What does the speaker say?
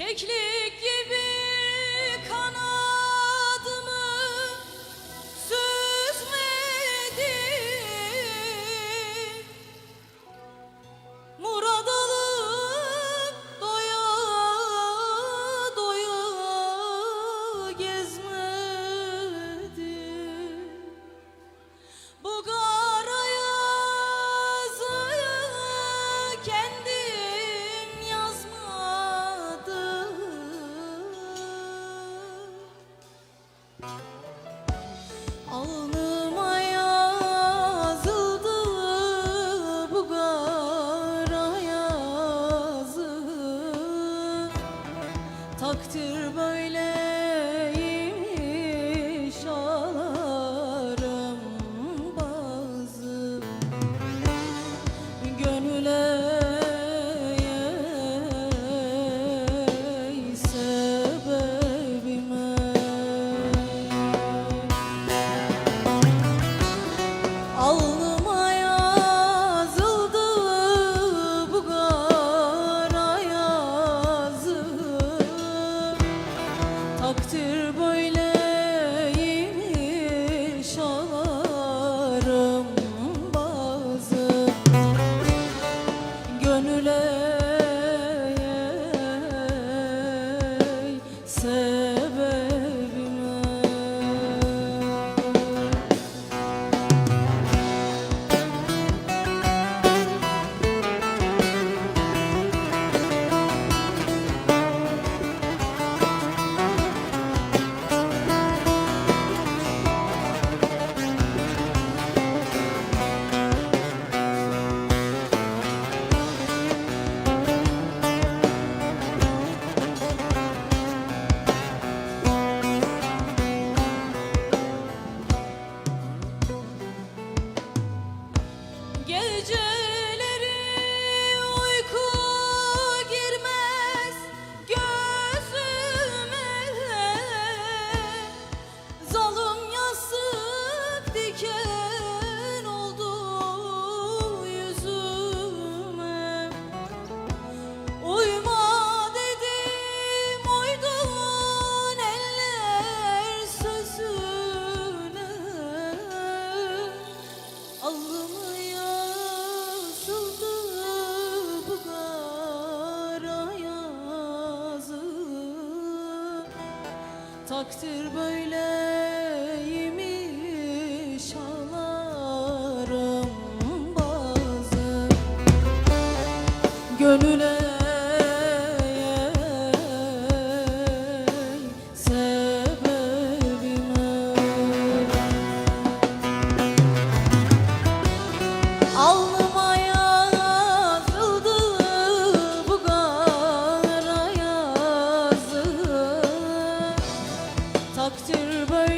Keklik gibi Alnıma yazıldı bu gara Takdir böyle gece Takdir böyleymiş ağlarım bazen. Gönüle yasaktır böyle